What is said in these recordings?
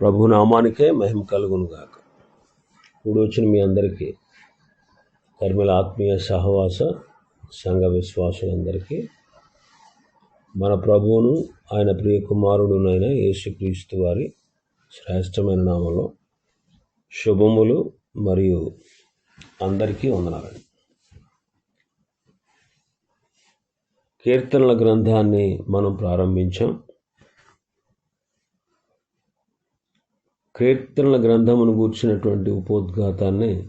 ప్రభు నామానికే మహిమ కలుగునుగాక. ఇప్పుడు వచ్చిన మీ అందరికీ కర్మల ఆత్మీయ సహవాస సంఘ విశ్వాసులందరికీ మన ప్రభువును ఆయన ప్రియ కుమారుడునైన యేసుక్రీస్తు వారి శ్రేష్టమైన నామంలో శుభములు మరియు అందరికీ వందనాలండి. కీర్తనల గ్రంథాన్ని మనం ప్రారంభించాం. కీర్తనల గ్రంథమును గూర్చినటువంటి ఉపోద్ఘాతాన్ని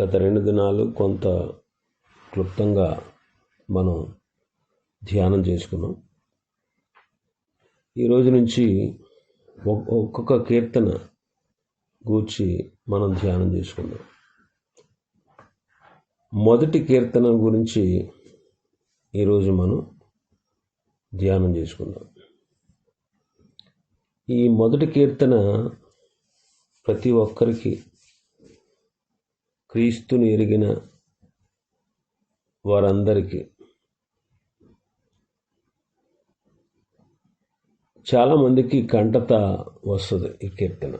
గత రెండు దినాలు కొంత క్లుప్తంగా మనం ధ్యానం చేసుకున్నాం. ఈరోజు నుంచి ఒక్కొక్క కీర్తన గూర్చి మనం ధ్యానం చేసుకుందాం. మొదటి కీర్తన గురించి ఈరోజు మనం ధ్యానం చేసుకుందాం. ఈ మొదటి కీర్తన ప్రతి ఒక్కరికి క్రీస్తుని ఎరిగిన వారందరికీ. చాలామందికి కంటత వస్తుంది ఈ కీర్తన.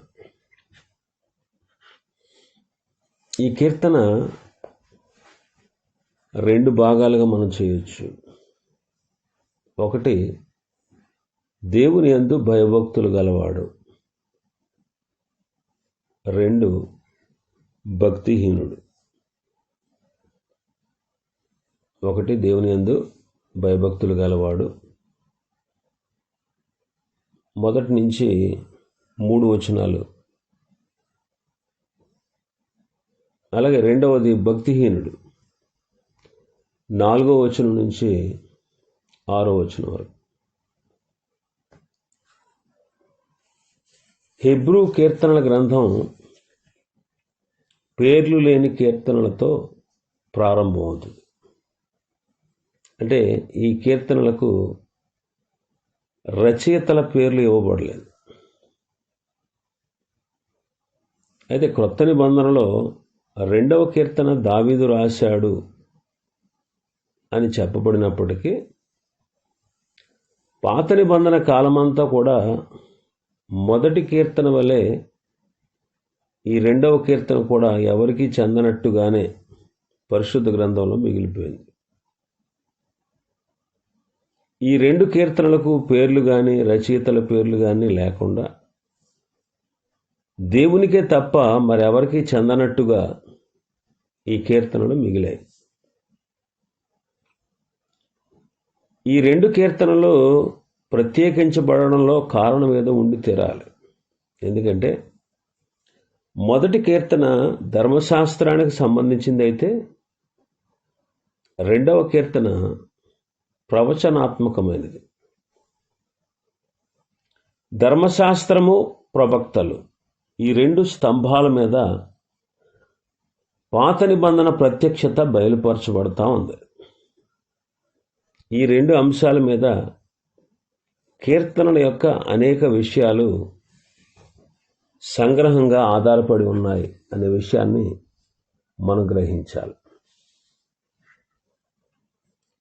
ఈ కీర్తన రెండు భాగాలుగా మనం చేయొచ్చు. ఒకటి దేవుని యందు భయభక్తులు గలవాడు. రెండు భక్తిహీనుడు. ఒకటి దేవుని యందు భయభక్తులు గలవాడు. మొదటి నుంచి మూడు వచనాలు. అలాగే రెండవది భక్తిహీనుడు. నాలుగో వచనం నుంచి ఆరో వచనం వరకు. హెబ్రూ కీర్తనల గ్రంథం పేర్లు లేని కీర్తనలతో ప్రారంభమవుతుంది. అంటే ఈ కీర్తనలకు రచయితల పేర్లు ఇవ్వబడలేదు. అయితే క్రొత్త నిబంధనలో రెండవ కీర్తన దావీదు రాశాడు అని చెప్పబడినప్పటికీ పాత నిబంధన కాలమంతా కూడా మొదటి కీర్తన వలె ఈ రెండవ కీర్తన కూడా ఎవరికీ చెందనట్టుగానే పరిశుద్ధ గ్రంథంలో మిగిలిపోయింది. ఈ రెండు కీర్తనలకు పేర్లు కానీ రచయితల పేర్లు కానీ లేకుండా దేవునికే తప్ప మరెవరికి చెందనట్టుగా ఈ కీర్తనలు మిగిలాయి. ఈ రెండు కీర్తనలు ప్రత్యేకించబడడంలో కారణం ఏదో ఉండి తీరాలి. ఎందుకంటే మొదటి కీర్తన ధర్మశాస్త్రానికి సంబంధించింది అయితే రెండవ కీర్తన ప్రవచనాత్మకమైనది. ధర్మశాస్త్రము ప్రవక్తలు ఈ రెండు స్తంభాల మీద పాత నిబంధన ప్రత్యక్షత బయలుపరచబడతా ఉంది. ఈ రెండు అంశాల మీద కీర్తనల యొక్క అనేక విషయాలు సంగ్రహంగా ఆధారపడి ఉన్నాయి అనే విషయాన్ని మనం గ్రహించాలి.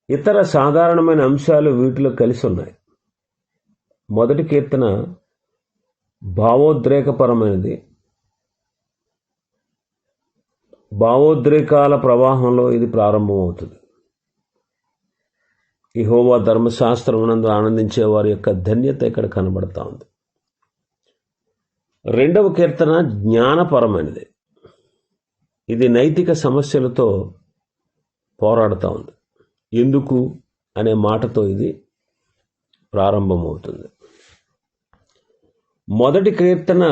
ఇతర సాధారణమైన అంశాలు వీటిలో కలిసి ఉన్నాయి. మొదటి కీర్తన భావోద్రేకపరమైనది. భావోద్రేకాల ప్రవాహంలో ఇది ప్రారంభమవుతుంది. ఈ హోవా ఆనందించే వారి యొక్క ధన్యత ఇక్కడ కనబడతా ఉంది. రెండవ కీర్తన జ్ఞానపరమైనది. ఇది నైతిక సమస్యలతో పోరాడుతూ ఉంది. ఎందుకు అనే మాటతో ఇది ప్రారంభమవుతుంది. మొదటి కీర్తన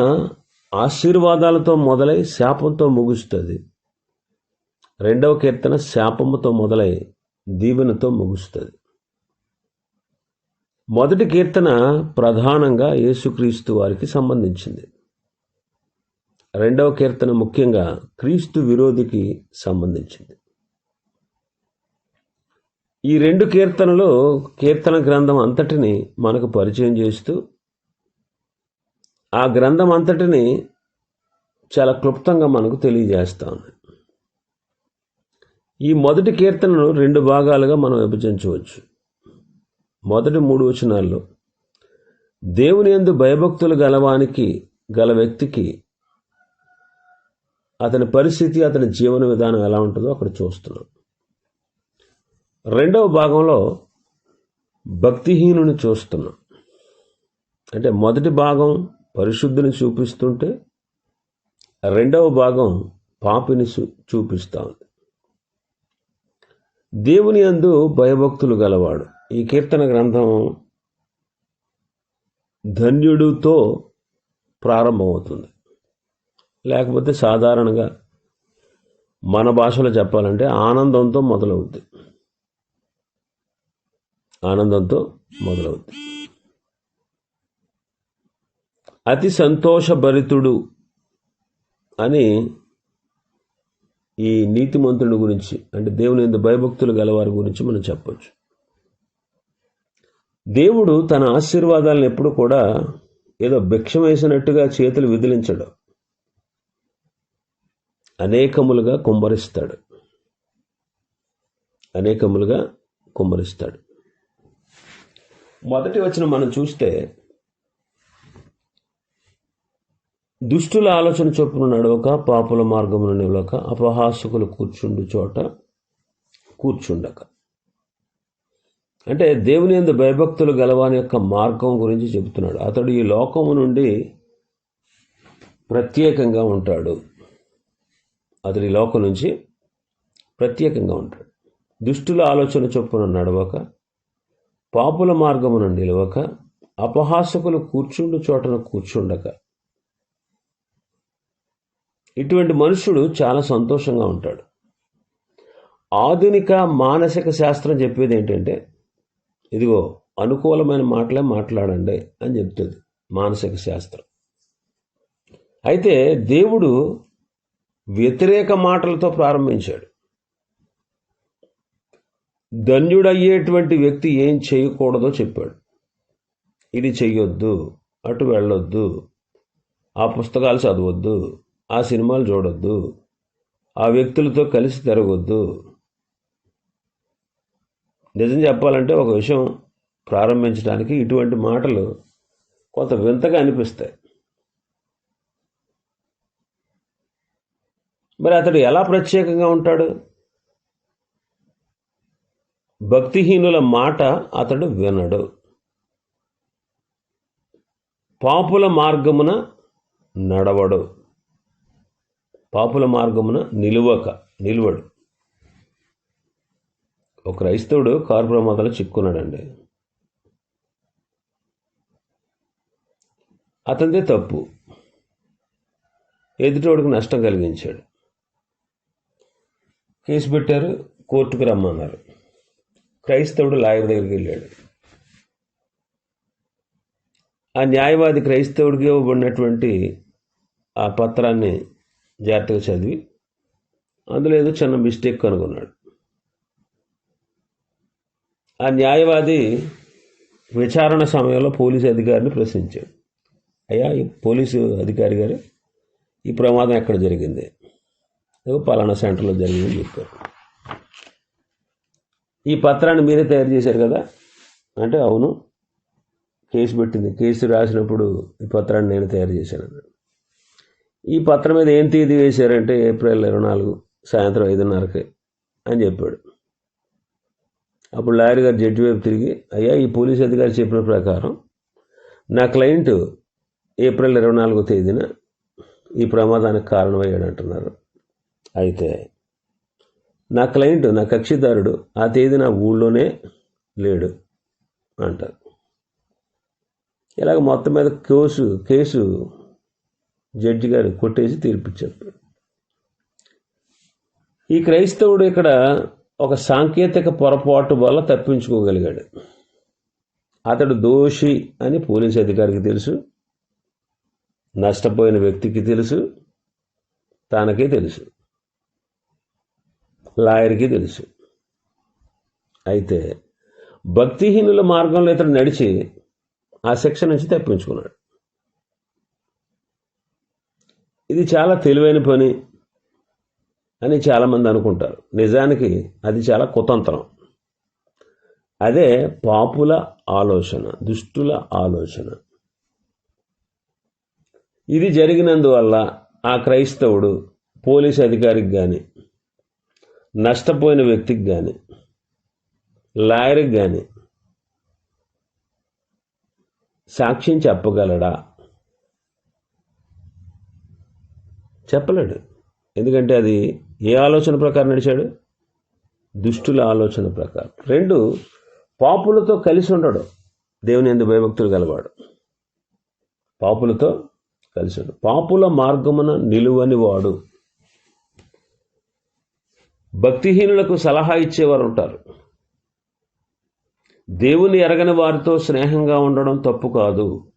ఆశీర్వాదాలతో మొదలై శాపంతో ముగుస్తుంది. రెండవ కీర్తన శాపముతో మొదలై దీవెనతో ముగుస్తుంది. మొదటి కీర్తన ప్రధానంగా యేసుక్రీస్తు వారికి సంబంధించింది. రెండవ కీర్తన ముఖ్యంగా క్రీస్తు విరోధికి సంబంధించింది. ఈ రెండు కీర్తనలు కీర్తన గ్రంథం అంతటిని మనకు పరిచయం చేస్తూ ఆ గ్రంథం అంతటిని చాలా క్లుప్తంగా మనకు తెలియజేస్తా ఉంది ఈ మొదటి కీర్తనను రెండు భాగాలుగా మనం విభజించవచ్చు. మొదటి మూడు వచనాల్లో దేవుని యందు భయభక్తులు గలవానికి గల వ్యక్తికి అతని పరిస్థితి అతని జీవన విధానం ఎలా ఉంటుందో అక్కడ చూస్తున్నాం. రెండవ భాగంలో భక్తిహీనుని చూస్తున్నాం. అంటే మొదటి భాగం పరిశుద్ధిని చూపిస్తుంటే రెండవ భాగం పాపిని చూ- చూపిస్తా ఉంది. దేవుని యందు భయభక్తులు గలవాడు. ఈ కీర్తన గ్రంథం ధన్యుడుతో ప్రారంభమవుతుంది. లేకపోతే సాధారణంగా మన భాషలో చెప్పాలంటే ఆనందంతో మొదలవుద్ది. ఆనందంతో మొదలవుద్ది. అతి సంతోషభరితుడు అని ఈ నీతిమంతుడి గురించి అంటే దేవుని ఎందు భయభక్తులు గలవారి గురించి మనం చెప్పొచ్చు. దేవుడు తన ఆశీర్వాదాలను ఎప్పుడు కూడా ఏదో భిక్షం వేసినట్టుగా చేతులు విదిలించడు. అనేకములుగా కుమ్మరిస్తాడు. అనేకములుగా కుమ్మరిస్తాడు. మొదటి వచ్చిన మనం చూస్తే దుష్టుల ఆలోచన చొప్పున నడవక పాపుల మార్గమును నిలవక అపహాసకులు కూర్చుండు చోట కూర్చుండక. అంటే దేవుని ఎందు భయభక్తులు గలవాని యొక్క మార్గం గురించి చెబుతున్నాడు. అతడు ఈ లోకము నుండి ప్రత్యేకంగా ఉంటాడు. అతడు ఈ లోకం నుంచి ప్రత్యేకంగా ఉంటాడు. దుష్టుల ఆలోచన చొప్పున నడవక పాపుల మార్గమున నిలవక అపహాసకులు కూర్చుండు చోటన కూర్చుండక. ఇటువంటి మనుషుడు చాలా సంతోషంగా ఉంటాడు. ఆధునిక మానసిక శాస్త్రం చెప్పేది ఏంటంటే ఇదిగో అనుకూలమైన మాటలే మాట్లాడండి అని చెప్తుంది మానసిక శాస్త్రం. అయితే దేవుడు వ్యతిరేక మాటలతో ప్రారంభించాడు. ధన్యుడయ్యేటువంటి వ్యక్తి ఏం చేయకూడదో చెప్పాడు. ఇది చెయ్యొద్దు అటు వెళ్ళొద్దు ఆ పుస్తకాలు చదవద్దు ఆ సినిమాలు చూడొద్దు ఆ వ్యక్తులతో కలిసి తిరగొద్దు నిజం చెప్పాలంటే ఒక విషయం ప్రారంభించడానికి ఇటువంటి మాటలు కొంత వింతగా అనిపిస్తాయి. మరి అతడు ఎలా ప్రత్యేకంగా ఉంటాడు? భక్తిహీనుల మాట అతడు వినడు. పాపుల మార్గమున నడవడు. పాపుల మార్గమున నిలువక నిలువడు. ఒక క్రైస్తవుడు కారు ప్రమాదంలో చిక్కున్నాడండి. అతనిదే తప్పు. ఎదుటోడికి నష్టం కలిగించాడు. కేసు పెట్టారు కోర్టుకు రమ్మన్నారు. క్రైస్తవుడు లాయర్ దగ్గరికి వెళ్ళాడు. ఆ న్యాయవాది క్రైస్తవుడికి ఇవ్వబడినటువంటి ఆ పత్రాన్ని జాగ్రత్తగా చదివి అందులో ఏదో చిన్న మిస్టేక్ కనుగొన్నాడు. ఆ న్యాయవాది విచారణ సమయంలో పోలీసు అధికారిని ప్రశ్నించాడు. అయ్యా ఈ పోలీసు అధికారి గారు ఈ ప్రమాదం ఎక్కడ జరిగింది? పలానా సెంటర్లో జరిగిందని చెప్పారు. ఈ పత్రాన్ని మీరే తయారు చేశారు కదా? అంటే అవును కేసు పెట్టింది. కేసు రాసినప్పుడు ఈ పత్రాన్ని నేను తయారు చేశాను ఈ పత్రం మీద ఏం తేదీ వేశారంటే ఏప్రిల్ ఇరవై నాలుగు సాయంత్రం ఐదున్నరకి అని చెప్పాడు. అప్పుడు లాయర్ గారు జడ్జి వైపు తిరిగి అయ్యా ఈ పోలీస్ అధికారి చెప్పిన ప్రకారం నా క్లయింట్ ఏప్రిల్ ఇరవై నాలుగో తేదీన ఈ ప్రమాదానికి కారణమయ్యాడు అంటున్నారు అయితే నా క్లయింట్ నా కక్షిదారుడు ఆ తేదీ నా ఊళ్ళోనే లేడు అంటారు. ఇలాగ మొత్తం మీద కేసు కేసు జడ్జి గారు కొట్టేసి తీర్పిచ్చారు. ఈ క్రైస్తవుడు ఇక్కడ ఒక సాంకేతిక పొరపాటు వల్ల తప్పించుకోగలిగాడు. అతడు దోషి అని పోలీస్ అధికారికి తెలుసు. నష్టపోయిన వ్యక్తికి తెలుసు. తనకే తెలుసు. లాయర్కి తెలుసు. అయితే భక్తిహీనుల మార్గంలో ఇతడు నడిచి ఆ శిక్ష నుంచి తప్పించుకున్నాడు. ఇది చాలా తెలివైన పని. అని చాలామంది అనుకుంటారు. నిజానికి అది చాలా కుతంత్రం. అదే పాపుల ఆలోచన దుష్టుల ఆలోచన. ఇది జరిగినందువల్ల ఆ క్రైస్తవుడు పోలీస్ అధికారికి కానీ నష్టపోయిన వ్యక్తికి కానీ లాయర్కి కానీ సాక్ష్యం చెప్పగలడా? చెప్పలేడు. ఎందుకంటే అది ఏ ఆలోచన ప్రకారం నడిచాడు? దుష్టుల ఆలోచన ప్రకారం. రెండు పాపులతో కలిసి ఉండడు. దేవుని ఎందు భయభక్తులు గలవాడు. పాపులతో కలిసి ఉండడు. పాపుల మార్గమున నిలువని వాడు భక్తిహీనులకు సలహా ఇచ్చేవారు ఉంటారు. దేవుని ఎరగని వారితో స్నేహంగా ఉండడం తప్పు కాదు.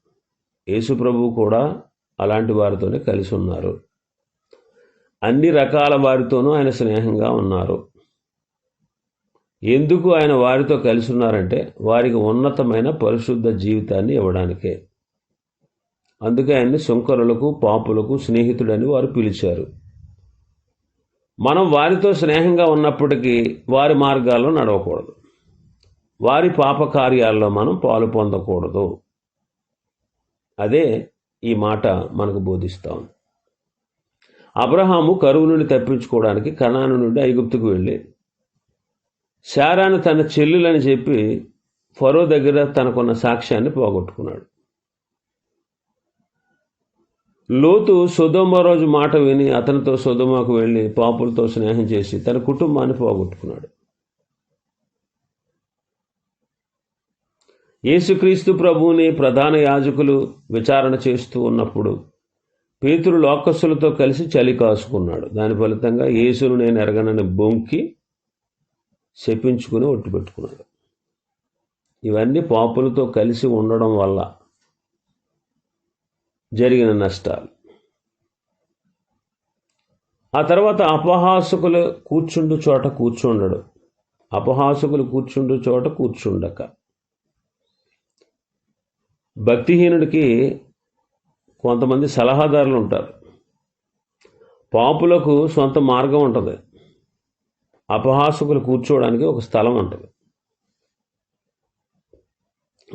యేసుప్రభువు కూడా అలాంటి వారితోనే కలిసి ఉన్నారు. అన్ని రకాల వారితోనూ ఆయన స్నేహంగా ఉన్నారు. ఎందుకు ఆయన వారితో కలిసి ఉన్నారంటే వారికి ఉన్నతమైన పరిశుద్ధ జీవితాన్ని ఇవ్వడానికే. అందుకే ఆయన్ని శంకరులకు పాపులకు స్నేహితుడని వారు పిలిచారు. మనం వారితో స్నేహంగా ఉన్నప్పటికీ వారి మార్గాల్లో నడవకూడదు. వారి పాప కార్యాల్లో మనం పాలు పొందకూడదు. అదే ఈ మాట మనకు బోధిస్తాం. అబ్రహాము కరువు నుండి తప్పించుకోవడానికి కణాను నుండి ఐగుప్తుకు వెళ్ళి శారాను తన చెల్లులని చెప్పి ఫరో దగ్గర తనకున్న సాక్ష్యాన్ని పోగొట్టుకున్నాడు. లోతు సుధోమ రోజు మాట విని అతనితో సుధోమకు వెళ్ళి పాపులతో స్నేహం చేసి తన కుటుంబాన్ని పోగొట్టుకున్నాడు. యేసుక్రీస్తు ప్రభువుని ప్రధాన యాజకులు విచారణ చేస్తూ ఉన్నప్పుడు పేతురు లోకస్సులతో కలిసి చలి కాసుకున్నాడు. దాని ఫలితంగా యేసును నేను ఎరగనని బొంకి శపించుకుని ఒట్టు పెట్టుకున్నాడు. ఇవన్నీ పాపులతో కలిసి ఉండడం వల్ల జరిగిన నష్టాలు. ఆ తర్వాత అపహాసకులు కూర్చుండు చోట కూర్చుండడు. అపహాసకులు కూర్చుండు చోట కూర్చుండక. భక్తిహీనుడికి కొంతమంది సలహాదారులు ఉంటారు. పాపులకు సొంత మార్గం ఉంటుంది. అపహాసకులు కూర్చోవడానికి ఒక స్థలం ఉంటుంది.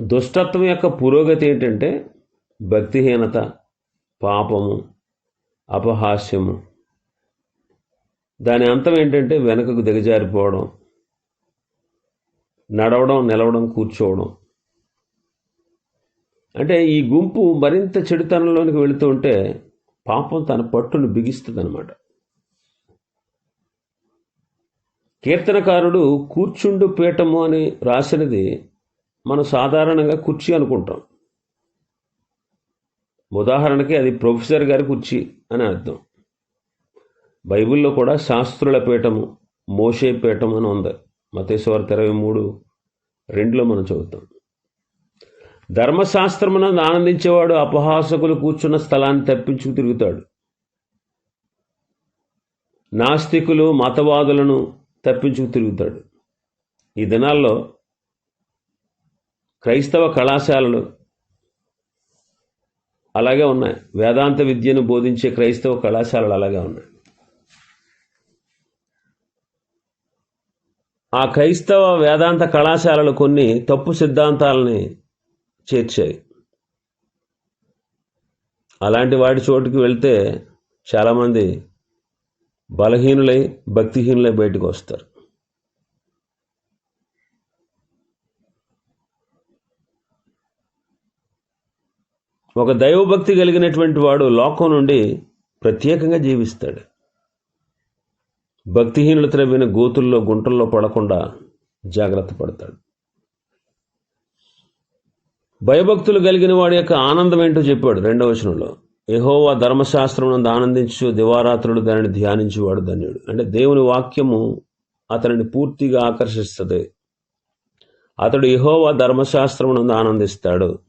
దుష్టత్వం యొక్క పురోగతి ఏంటంటే భక్తిహీనత పాపము అపహాస్యము. దాని అంతం ఏంటంటే వెనుకకు దిగజారిపోవడం నడవడం నిలవడం కూర్చోవడం. అంటే ఈ గుంపు మరింత చెడుతనంలోనికి వెళుతూ ఉంటే పాపం తన పట్టును బిగిస్తుంది అనమాట కీర్తనకారుడు కూర్చుండు పీఠము అని రాసినది మనం సాధారణంగా కుర్చీ అనుకుంటాం. ఉదాహరణకి అది ప్రొఫెసర్ గారి కుర్చీ అని అర్థం. బైబిల్లో కూడా శాస్త్రుల పీఠము మోషే పీఠం అని ఉంది. మతేశ్వర ఇరవై మూడు రెండులో మనం చదువుతాం. ధర్మశాస్త్రమునందు ఆనందించేవాడు అపహాసకులు కూర్చున్న స్థలాన్ని తప్పించుకు తిరుగుతాడు. నాస్తికులు మతవాదులను తప్పించుకు తిరుగుతాడు. ఈ దినాల్లో క్రైస్తవ కళాశాలలు అలాగే ఉన్నాయి. వేదాంత విద్యను బోధించే క్రైస్తవ కళాశాలలు అలాగే ఉన్నాయి. ఆ క్రైస్తవ వేదాంత కళాశాలలు కొన్ని తప్పు సిద్ధాంతాలని చేర్చాయి. అలాంటి వాటి చోటుకి వెళ్తే చాలామంది బలహీనులై భక్తిహీనులై బయటకు వస్తారు. ఒక దైవభక్తి కలిగినటువంటి వాడు లోకం నుండి ప్రత్యేకంగా జీవిస్తాడు. భక్తిహీనులు త్రవ్విన గోతుల్లో గుంటల్లో పడకుండా జాగ్రత్త పడతాడు. భయభక్తులు కలిగిన వాడి యొక్క ఆనందం ఏంటో చెప్పాడు రెండవ వచనంలో. యహోవా ధర్మశాస్త్రం నందు ఆనందించు దివారాత్రుడు దానిని ధ్యానించేవాడు ధన్యుడు. అంటే దేవుని వాక్యము అతనిని పూర్తిగా ఆకర్షిస్తుంది. అతడు యహోవా ధర్మశాస్త్రం నందు ఆనందిస్తాడు.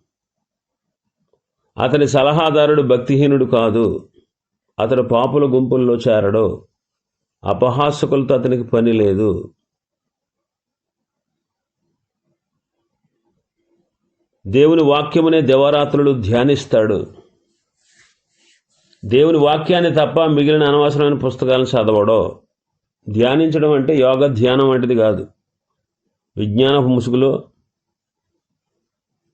అతని సలహాదారుడు భక్తిహీనుడు కాదు. అతడు పాపుల గుంపుల్లో చేరడు. అపహాసకులతో అతనికి పని లేదు. దేవుని వాక్యమునే దేవరాత్రులు ధ్యానిస్తాడు. దేవుని వాక్యాన్ని తప్ప మిగిలిన అనవసరమైన పుస్తకాలను చదవడో ధ్యానించడం అంటే యోగ ధ్యానం వంటిది కాదు. విజ్ఞానపు ముసుగులో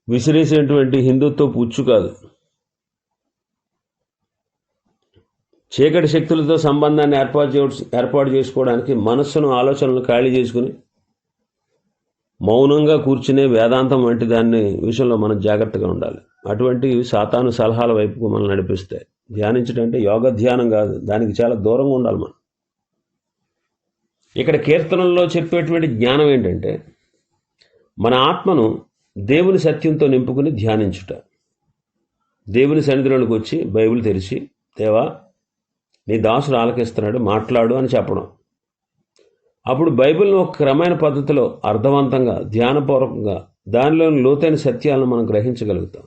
విసిరేసేటువంటి హిందుత్వ పుచ్చు కాదు. చీకటి శక్తులతో సంబంధాన్ని ఏర్పాటు చేయ ఏర్పాటు చేసుకోవడానికి మనస్సును ఆలోచనలు ఖాళీ చేసుకుని మౌనంగా కూర్చునే వేదాంతం వంటి దాన్ని విషయంలో మనం జాగ్రత్తగా ఉండాలి. అటువంటి సాతాను సలహాల వైపుకు మనం నడిపిస్తాయి. ధ్యానించడం అంటే యోగ ధ్యానం కాదు. దానికి చాలా దూరంగా ఉండాలి మనం. ఇక్కడ కీర్తనల్లో చెప్పేటువంటి జ్ఞానం ఏంటంటే మన ఆత్మను దేవుని సత్యంతో నింపుకుని ధ్యానించుట. దేవుని సన్నిధిలోకి వచ్చి బైబిల్ తెరిచి దేవా నీ దాసుడు ఆలకిస్తున్నాడు మాట్లాడు అని చెప్పడం. అప్పుడు బైబిల్ను ఒక క్రమైన పద్ధతిలో అర్థవంతంగా ధ్యానపూర్వకంగా దానిలోని లోతైన సత్యాలను మనం గ్రహించగలుగుతాం.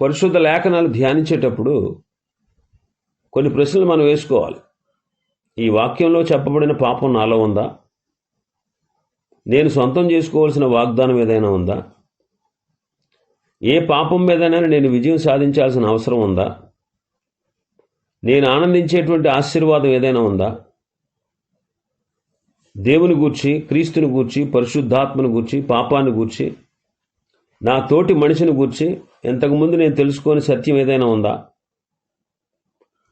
పరిశుద్ధ లేఖనాలు ధ్యానించేటప్పుడు కొన్ని ప్రశ్నలు మనం వేసుకోవాలి. ఈ వాక్యంలో చెప్పబడిన పాపం నాలో ఉందా? నేను సొంతం చేసుకోవాల్సిన వాగ్దానం ఏదైనా ఉందా? ఏ పాపం మీదైనా నేను విజయం సాధించాల్సిన అవసరం ఉందా? నేను ఆనందించేటువంటి ఆశీర్వాదం ఏదైనా ఉందా? దేవుని గూర్చి క్రీస్తుని గూర్చి పరిశుద్ధాత్మను గూర్చి పాపాన్ని గూర్చి నా తోటి మనిషిని గూర్చి ఇంతకుముందు నేను తెలుసుకోని సత్యం ఏదైనా ఉందా?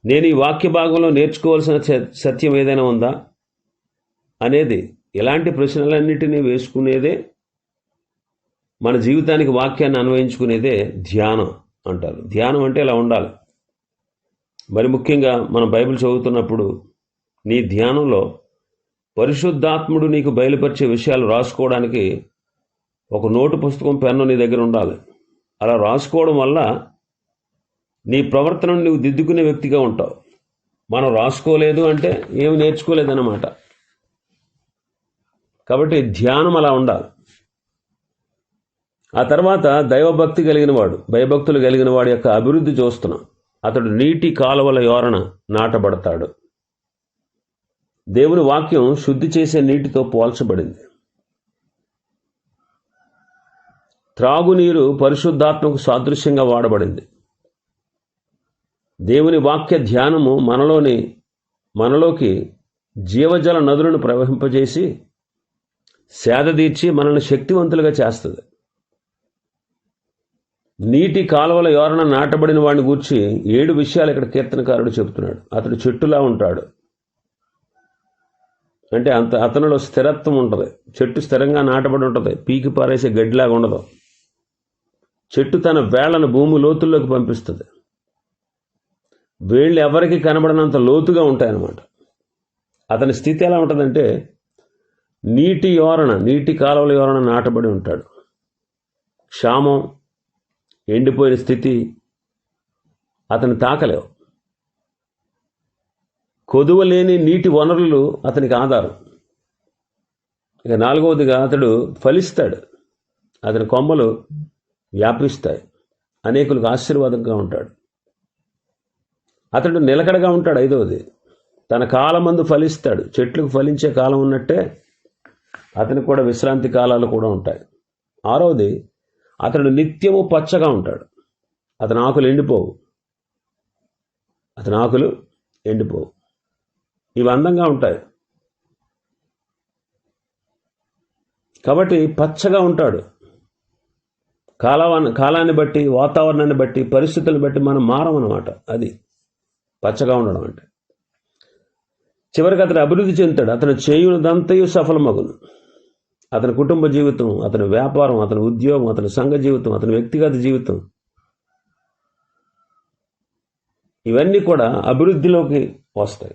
నేను ఈ వాక్య భాగంలో నేర్చుకోవాల్సిన సత్యం ఏదైనా ఉందా? అనేది ఇలాంటి ప్రశ్నలన్నిటినీ వేసుకునేదే మన జీవితానికి వాక్యాన్ని అన్వయించుకునేదే ధ్యానం అంటారు. ధ్యానం అంటే ఇలా ఉండాలి. మరి ముఖ్యంగా మనం బైబిల్ చదువుతున్నప్పుడు నీ ధ్యానంలో పరిశుద్ధాత్ముడు నీకు బయలుపరిచే విషయాలు రాసుకోవడానికి ఒక నోటు పుస్తకం పెన్ను నీ దగ్గర ఉండాలి. అలా రాసుకోవడం వల్ల నీ ప్రవర్తనను నువ్వు దిద్దుకునే వ్యక్తిగా ఉంటావు. మనం రాసుకోలేదు అంటే ఏమి నేర్చుకోలేదన్నమాట. కాబట్టి ధ్యానం అలా ఉండాలి. ఆ తర్వాత దైవభక్తి కలిగిన వాడు భయభక్తులు కలిగిన వాడి యొక్క అభివృద్ధి చూస్తున్నాం. అతడు నీటి కాలువల యోరణ నాటబడతాడు. దేవుని వాక్యం శుద్ధి చేసే నీటితో పోల్చబడింది. త్రాగునీరు పరిశుద్ధాత్మకు సాదృశ్యంగా వాడబడింది. దేవుని వాక్య ధ్యానము మనలోని మనలోకి జీవజల నదులను ప్రవహింపజేసి సేదదీర్చి మనల్ని శక్తివంతులుగా చేస్తుంది. నీటి కాలువల యోరణ నాటబడిన వాడిని గూర్చి ఏడు విషయాలు ఇక్కడ కీర్తనకారుడు చెబుతున్నాడు. అతడు చెట్టులా ఉంటాడు. అంటే అంత అతనిలో స్థిరత్వం ఉంటుంది. చెట్టు స్థిరంగా నాటబడి ఉంటుంది. పీకి పారేసే గడ్డిలాగా ఉండదు. చెట్టు తన వేళ్ళను భూమి లోతుల్లోకి పంపిస్తుంది. వేళ్ళు ఎవరికి కనబడనంత లోతుగా ఉంటాయన్నమాట. అతని స్థితి ఎలా ఉంటుందంటే నీటి యోరణ నీటి కాలువల యోరణ నాటబడి ఉంటాడు. క్షామం ఎండిపోయిన స్థితి అతను తాకలేవు. కొదువలేని నీటి వనరులు అతనికి ఆధారం. ఇక నాలుగవదిగా అతడు ఫలిస్తాడు. అతని కొమ్మలు వ్యాపిస్తాయి. అనేకులకు ఆశీర్వాదంగా ఉంటాడు. అతడు నిలకడగా ఉంటాడు ఐదవది. తన కాలమందు ఫలిస్తాడు. చెట్లకు ఫలించే కాలం ఉన్నట్టే అతనికి కూడా విశ్రాంతి కాలాలు కూడా ఉంటాయి. ఆరవది అతడు నిత్యము పచ్చగా ఉంటాడు. అతని ఆకులు ఎండిపోవు. అతని ఆకులు ఎండిపోవు. ఇవి అందంగా ఉంటాయి. కాబట్టి పచ్చగా ఉంటాడు. కాలవాన్ని కాలాన్ని బట్టి వాతావరణాన్ని బట్టి పరిస్థితులను బట్టి మనం మారమన్నమాట అది పచ్చగా ఉండడం అంటే. చివరికి అతను అభివృద్ధి చెందుతాడు. అతను చేయునదంతయు సఫలమగును. అతని కుటుంబ జీవితం అతని వ్యాపారం అతని ఉద్యోగం అతని సంఘ జీవితం అతని వ్యక్తిగత జీవితం. ఇవన్నీ కూడా అభివృద్ధిలోకి వస్తాయి.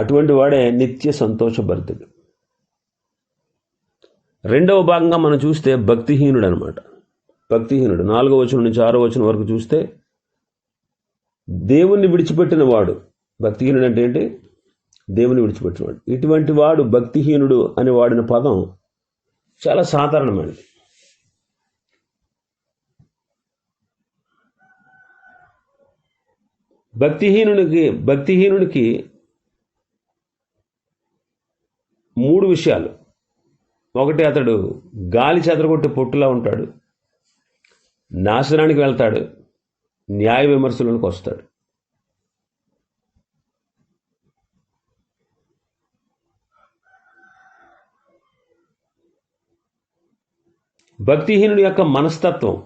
అటువంటి వాడే నిత్య సంతోషభరితుడు. రెండవ భాగంగా మనం చూస్తే భక్తిహీనుడు అనమాట భక్తిహీనుడు. నాలుగో వచనం నుంచి ఆరో వచనం వరకు చూస్తే దేవుణ్ణి విడిచిపెట్టిన వాడు. భక్తిహీనుడు అంటే ఏంటి? దేవుని విడిచిపెట్టినవాడు. ఇటువంటి వాడు భక్తిహీనుడు అని వాడిన పదం చాలా సాధారణమైనది. భక్తిహీనునికి భక్తిహీనుడికి మూడు విషయాలు. ఒకటి అతడు గాలి చెదరగొట్టి పొట్టులా ఉంటాడు. నాశనానికి వెళ్తాడు. న్యాయ విమర్శలకు వస్తాడు. భక్తిహీనుడి యొక్క మనస్తత్వం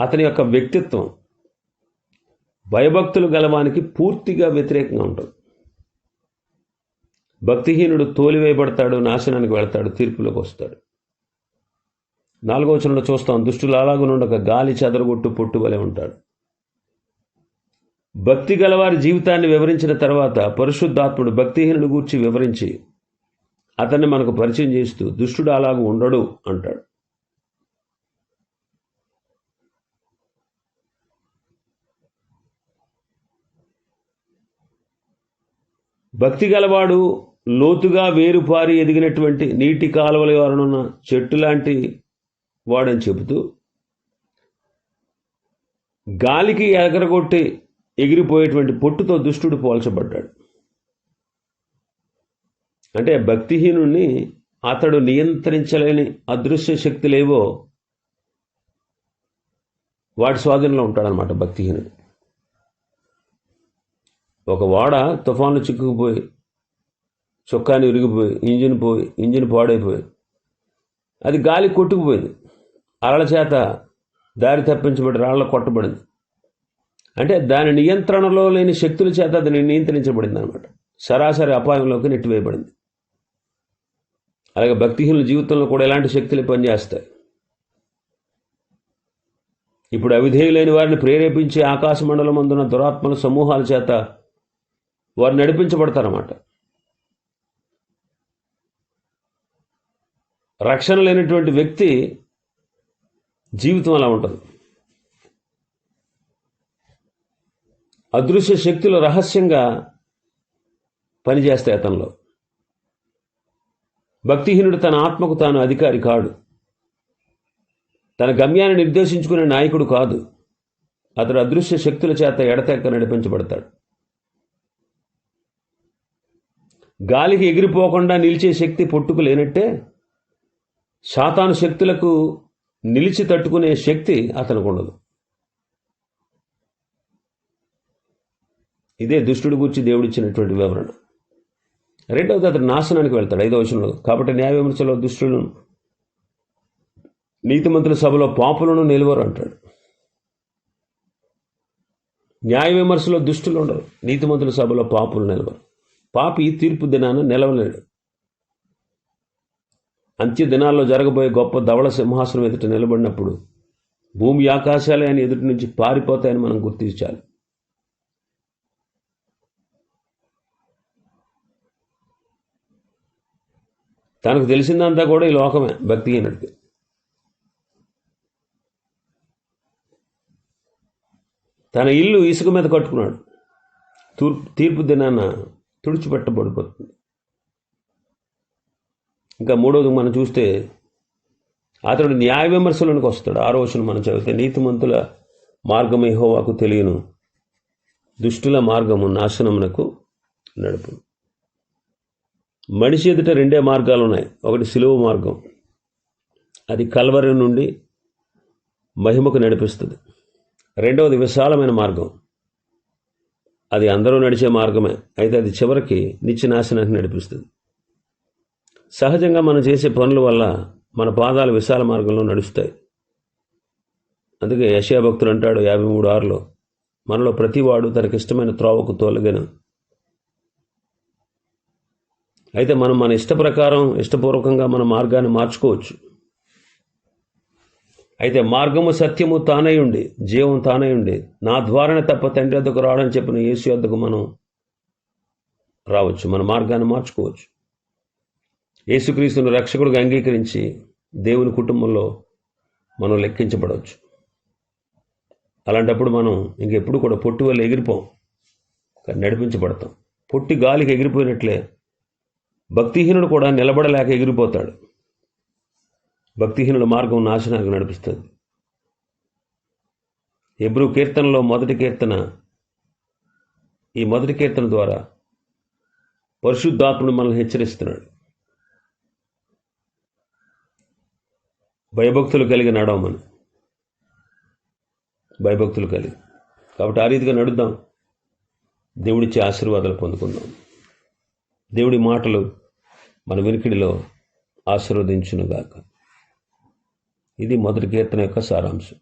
అతని యొక్క వ్యక్తిత్వం భయభక్తులు గలవానికి పూర్తిగా వ్యతిరేకంగా ఉంటుంది. భక్తిహీనుడు తోలివేయబడతాడు నాశనానికి వెళ్తాడు తీర్పులోకి వస్తాడు. నాలుగవచనంలో చూస్తాం దుష్టులు అలాగునుండక గాలి చెదరగొట్టు పొట్టు వలె ఉంటాడు. భక్తి గలవారి జీవితాన్ని వివరించిన తర్వాత పరిశుద్ధాత్ముడు భక్తిహీనుడు గూర్చి వివరించి అతన్ని మనకు పరిచయం చేస్తూ దుష్టుడు అలాగ ఉండడు అంటాడు. భక్తి గలవాడు లోతుగా వేరుపారి ఎదిగినటువంటి నీటి కాలువల ఎవరనున్న చెట్టు లాంటి వాడని చెబుతూ గాలికి ఎగరగొట్టి ఎగిరిపోయేటువంటి పొట్టుతో దుష్టుడు పోల్చబడ్డాడు. అంటే భక్తిహీనుణ్ణి అతడు నియంత్రించలేని అదృశ్య శక్తులేవో వాడి స్వాధీనంలో ఉంటాడనమాట భక్తిహీనుడు. ఒక వాడ తుఫాన్లు చిక్కుకుపోయి చొక్కాని విరిగిపోయి ఇంజిన్ పోయి ఇంజిన్ పాడైపోయి. అది గాలి కొట్టుకుపోయింది. అలల చేత దారి తప్పించబడి రాళ్ళ కొట్టబడింది. అంటే దాని నియంత్రణలో లేని శక్తుల చేత అది నియంత్రించబడింది అనమాట సరాసరి అపాయంలోకి నెట్టివేయబడింది. అలాగే భక్తిహీనుల జీవితంలో కూడా ఎలాంటి శక్తులు పనిచేస్తాయి. ఇప్పుడు అవిధేయులైన వారిని ప్రేరేపించి ఆకాశమండలం అందున దురాత్మల సమూహాల చేత వారు నడిపించబడతారన్నమాట. రక్షణ లేనటువంటి వ్యక్తి జీవితం అలా ఉంటుంది. అదృశ్య శక్తులు రహస్యంగా పనిచేస్తాయి అతనిలో. భక్తిహీనుడు తన ఆత్మకు తాను అధికారి కాడు. తన గమ్యాన్ని నిర్దేశించుకునే నాయకుడు కాదు. అతడు అదృశ్య శక్తుల చేత ఎడతెక్క నడిపించబడతాడు. గాలికి ఎగిరిపోకుండా నిలిచే శక్తి పొట్టుకు లేనట్టే శాతాను శక్తులకు నిలిచి తట్టుకునే శక్తి అతనికి ఉండదు ఇదే దుష్టుడి గురించి దేవుడిచ్చినటువంటి వివరణ. రెండవది అతడు నాశనానికి వెళ్తాడు ఐదో వచనంలో. కాబట్టి న్యాయ విమర్శలో దుష్టులను నీతిమంతుల సభలో పాపులను నిలువరు అంటాడు. న్యాయ విమర్శలో దుష్టులు ఉండరు నీతిమంతుల సభలో పాపులు నిలవరు. పాపి తీర్పు దినాన నిలవలేడు. అంత్య దినాల్లో జరగబోయే గొప్ప ధవళ సింహాసనం ఎదుట నిలబడినప్పుడు భూమి ఆకాశాలే ఆయన ఎదుటి నుంచి పారిపోతాయని మనం గుర్తించాలి. తనకు తెలిసిందంతా కూడా ఈ లోకమే భక్తిహీనుడికి తన ఇల్లు ఇసుక మీద కట్టుకున్నాడు. తూర్పు తీర్పు దినాన తుడిచిపెట్టబడిపోతుంది. ఇంకా మూడవది మనం చూస్తే అతడు న్యాయ విమర్శలోనికి వస్తాడు. ఆ రోజున మనం చదివితే నీతిమంతుల మార్గం యెహోవాకు తెలియను. దుష్టుల మార్గము నాశనమునకు నడుపు. మనిషి ఎదుట రెండే మార్గాలు ఉన్నాయి. ఒకటి సిలువ మార్గం. అది కల్వరి నుండి మహిమకు నడిపిస్తుంది. రెండవది విశాలమైన మార్గం. అది అందరూ నడిచే మార్గమే. అయితే అది చివరికి నిత్య నాశనానికి నడిపిస్తుంది. సహజంగా మనం చేసే పనుల వల్ల మన పాదాలు విశాల మార్గంలో నడుస్తాయి. అందుకే యశయా భక్తుడు అంటాడు యాభై మూడు ఆరులో మనలో ప్రతివాడు తనకిష్టమైన త్రోవకు తోలగను. అయితే మనం మన ఇష్ట ప్రకారం ఇష్టపూర్వకంగా మన మార్గాన్ని మార్చుకోవచ్చు. అయితే మార్గము సత్యము తానై ఉండి జీవం తానై ఉండి నా ద్వారానే తప్ప తండ్రి వద్దకు రావడం చెప్పిన యేసు వద్దకు మనం రావచ్చు మన మార్గాన్ని మార్చుకోవచ్చు. యేసుక్రీస్తును రక్షకుడిగా అంగీకరించి దేవుని కుటుంబంలో మనం లెక్కించబడవచ్చు. అలాంటప్పుడు మనం ఇంకెప్పుడు కూడా పొట్టి వల్ల ఎగిరిపోం. కానీ నడిపించబడతాం. పొట్టి గాలికి ఎగిరిపోయినట్లే భక్తిహీనుడు కూడా నిలబడలేక ఎగిరిపోతాడు. భక్తిహీనుడు మార్గం నాశనానికి నడిపిస్తుంది. ఎబ్రూ కీర్తనలో మొదటి కీర్తన ఈ మొదటి కీర్తన ద్వారా పరిశుద్ధాత్ముడు మనల్ని హెచ్చరిస్తున్నాడు. భయభక్తులు కలిగి నడవమని భయభక్తులు కలిగి. కాబట్టి ఆ రీతిగా నడుద్దాం. దేవుడిచ్చే ఆశీర్వాదాలు పొందుకుందాం. దేవుడి మాటలు మన వినికిడిలో ఆశీర్వదించునుగాక. ఇది మొదటి కీర్తన యొక్క సారాంశం.